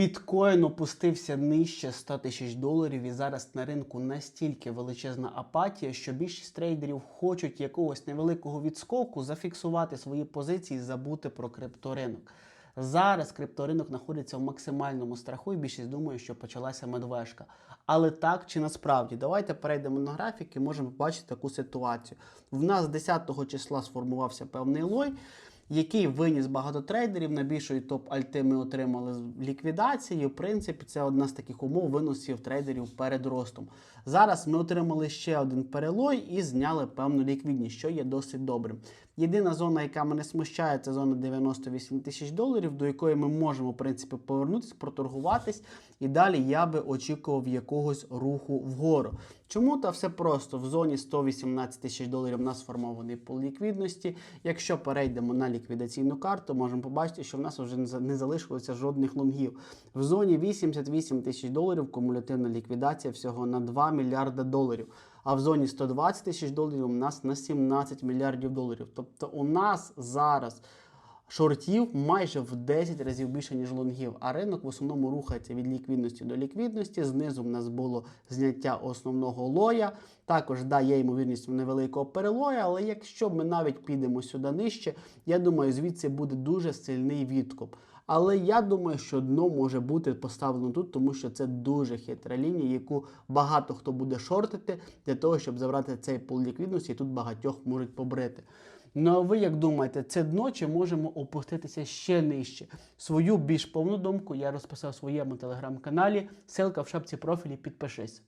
Біткоін опустився нижче 100 тисяч доларів, і зараз на ринку настільки величезна апатія, що більшість трейдерів хочуть якогось невеликого відскоку, зафіксувати свої позиції, забути про крипторинок. Зараз крипторинок знаходиться в максимальному страху, і більшість думає, що почалася медвежка. Але так чи насправді? Давайте перейдемо на графік і можемо побачити таку ситуацію. В нас 10 числа сформувався певний лой який виніс багато трейдерів. Найбільшої топ-альти ми отримали з ліквідації. В принципі, це одна з таких умов виносів трейдерів перед ростом. Зараз ми отримали ще один перелой і зняли певну ліквідність, що є досить добрим. Єдина зона, яка мене смущає, це зона 98 тисяч доларів, до якої ми можемо в принципі повернутися, проторгуватись. І далі я би очікував якогось руху вгору. Чому та все просто в зоні 118 тисяч доларів у нас сформований пул ліквідності. Якщо перейдемо на ліквідаційну карту, можемо побачити, що в нас вже не залишилося жодних лонгів. В зоні 88 тисяч доларів кумулятивна ліквідація всього на 2 мільярда доларів. А в зоні 120 тисяч доларів у нас на 17 мільярдів доларів. Тобто у нас зараз шортів майже в 10 разів більше, ніж лонгів. А ринок в основному рухається від ліквідності до ліквідності. Знизу в нас було зняття основного лоя. Також да, є ймовірність невеликого перелоя, але якщо ми навіть підемо сюди нижче, я думаю, звідси буде дуже сильний відкуп. Але я думаю, що дно може бути поставлено тут, тому що це дуже хитра лінія, яку багато хто буде шортити для того, щоб забрати цей пул ліквідності, і тут багатьох можуть побрити. Ну а ви як думаєте, це дно чи можемо опуститися ще нижче? Свою більш повну думку я розписав в своєму телеграм-каналі. Силка в шапці профілі, підпишись.